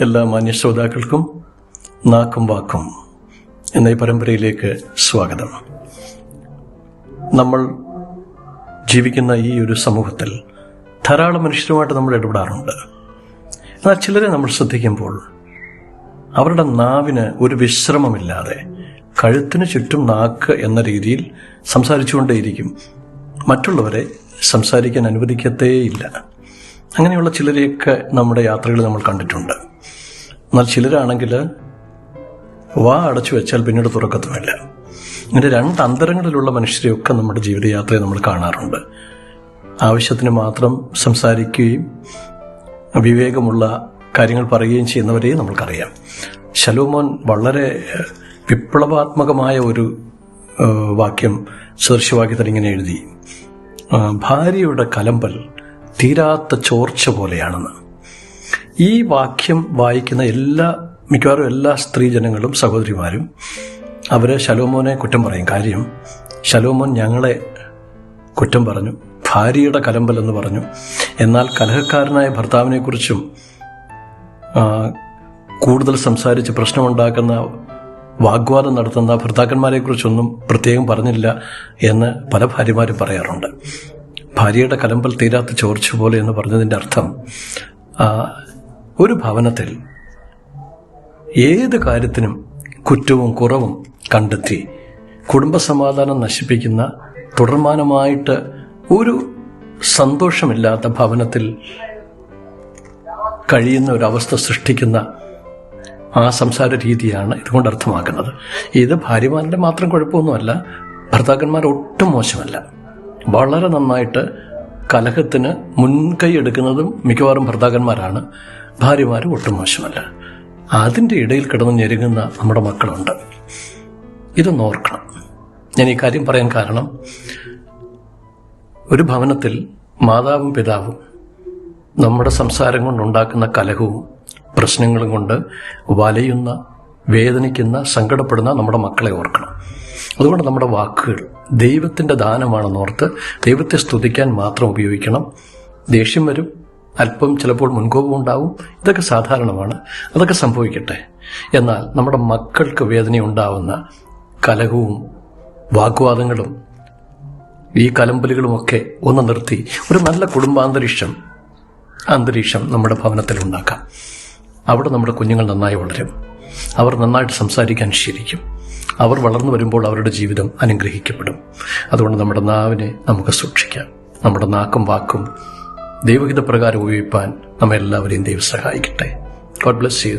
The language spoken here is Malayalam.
എല്ലാ മാന്യ ശ്രോതാക്കൾക്കും നാക്കും വാക്കും. എന്ന ഈ പരമ്പരയിലേക്ക് സ്വാഗതം. നമ്മൾ ജീവിക്കുന്ന ഈ ഒരു സമൂഹത്തിൽ ധാരാളം മനുഷ്യരുമായിട്ട് നമ്മൾ ഇടപെടാറുണ്ട്. എന്നാൽ ചിലരെ നമ്മൾ ശ്രദ്ധിക്കുമ്പോൾ അവരുടെ നാവിന് ഒരു വിശ്രമമില്ലാതെ കഴുത്തിന് ചുറ്റും നാക്ക് എന്ന രീതിയിൽ സംസാരിച്ചുകൊണ്ടേയിരിക്കും. മറ്റുള്ളവരെ സംസാരിക്കാൻ അനുവദിക്കത്തേയില്ല. അങ്ങനെയുള്ള ചിലരെയൊക്കെ നമ്മുടെ യാത്രകൾ നമ്മൾ കണ്ടിട്ടുണ്ട്. എന്നാൽ ചിലരാണെങ്കിൽ വാ അടച്ചു വെച്ചാൽ പിന്നീട് തുറക്കത്തുമില്ല. ഇങ്ങനെ രണ്ട് അന്തരങ്ങളിലുള്ള മനുഷ്യരെയൊക്കെ നമ്മുടെ ജീവിതയാത്രയെ നമ്മൾ കാണാറുണ്ട്. ആവശ്യത്തിന് മാത്രം സംസാരിക്കുകയും വിവേകമുള്ള കാര്യങ്ങൾ പറയുകയും ചെയ്യുന്നവരെയും നമ്മൾക്കറിയാം. ശലോമോൻ വളരെ വിപ്ലവാത്മകമായ ഒരു വാക്യം സദൃശവാക്യത്തിൽ ഇങ്ങനെ എഴുതി ഭാര്യയുടെ കലമ്പൽ തീരാത്ത ചോർച്ച പോലെയാണെന്ന്. ഈ വാക്യം വായിക്കുന്ന എല്ലാ മിക്കവാറും എല്ലാ സ്ത്രീജനങ്ങളും സഹോദരിമാരും അവർ ശലോമോനെ കുറ്റം പറയും. കാര്യം ശലോമോൻ ഞങ്ങളെ കുറ്റം പറഞ്ഞു ഭാര്യയുടെ കലമ്പൽ എന്ന് പറഞ്ഞു. എന്നാൽ കലഹക്കാരനായ ഭർത്താവിനെക്കുറിച്ചും കൂടുതൽ സംസാരിച്ച് പ്രശ്നമുണ്ടാക്കുന്ന വാഗ്വാദം നടത്തുന്ന ഭർത്താക്കന്മാരെക്കുറിച്ചൊന്നും പ്രത്യേകം പറഞ്ഞില്ല എന്ന് പല ഭാര്യമാരും പറയാറുണ്ട്. ഭാര്യയുടെ കലമ്പൽ തീരാത്ത ചോർച്ച പോലെ എന്ന് പറഞ്ഞതിന്റെ അർത്ഥം ഒരു ഭവനത്തിൽ ഏത് കാര്യത്തിനും കുറ്റവും കുറവും കണ്ടെത്തി കുടുംബസമാധാനം നശിപ്പിക്കുന്ന തുടർമാനമായിട്ട് ഒരു സന്തോഷമില്ലാത്ത ഭവനത്തിൽ കഴിയുന്ന ഒരവസ്ഥ സൃഷ്ടിക്കുന്ന ആ സംസാര രീതിയാണ് ഇതുകൊണ്ട് അർത്ഥമാക്കുന്നത്. ഇത് ഭാര്യമാരുടെ മാത്രം കുഴപ്പമൊന്നുമല്ല ഭർത്താക്കന്മാർ ഒട്ടും മോശമല്ല. വളരെ നന്നായിട്ട് കലഹത്തിന് മുൻകൈ എടുക്കുന്നതും മിക്കവാറും ഭർത്താക്കന്മാരാണ്. ഭാര്യമാർ ഒട്ടും മോശമല്ല. അതിന്റെ ഇടയിൽ കിടന്ന് ഞെരുങ്ങുന്ന നമ്മുടെ മക്കളുണ്ട്. ഇതൊന്ന് ഓർക്കണം. ഞാൻ ഈ കാര്യം പറയാൻ കാരണം ഒരു ഭവനത്തിൽ മാതാവും പിതാവും നമ്മുടെ സംസാരം കൊണ്ടുണ്ടാക്കുന്ന കലഹവും പ്രശ്നങ്ങളും കൊണ്ട് വലയുന്ന വേദനിക്കുന്ന സങ്കടപ്പെടുന്ന നമ്മുടെ മക്കളെ ഓർക്കണം. അതുകൊണ്ട് നമ്മുടെ വാക്കുകൾ ദൈവത്തിന്റെ ദാനമാണെന്നോർത്ത് ദൈവത്തെ സ്തുതിക്കാൻ മാത്രം ഉപയോഗിക്കണം. ദേഷ്യം വരും. അല്പം ചിലപ്പോൾ മുൻകോപം ഉണ്ടാവും. ഇതൊക്കെ സാധാരണമാണ്. അതൊക്കെ സംഭവിക്കട്ടെ. എന്നാൽ നമ്മുടെ മക്കൾക്ക് വേദനയുണ്ടാവുന്ന കലഹവും വാഗ്വാദങ്ങളും ഈ കലമ്പലുകളുമൊക്കെ ഒന്ന് നിർത്തി ഒരു നല്ല കുടുംബാന്തരീക്ഷം അന്തരീക്ഷം നമ്മുടെ ഭവനത്തിൽ ഉണ്ടാക്കാം. അവിടെ നമ്മുടെ കുഞ്ഞുങ്ങൾ നന്നായി വളരും. അവർ നന്നായിട്ട് സംസാരിക്കാൻ ശീലിക്കും. അവർ വളർന്നു വരുമ്പോൾ അവരുടെ ജീവിതം അനുഗ്രഹിക്കപ്പെടും. അതുകൊണ്ട് നമ്മുടെ നാവിനെ നമുക്ക് സൂക്ഷിക്കാം. നമ്മുടെ നാക്കും വാക്കും ദൈവഹിത പ്രകാരം ഉപയോഗിപ്പാൻ നമ്മെല്ലാവരെയും ദൈവം സഹായിക്കട്ടെ. God bless you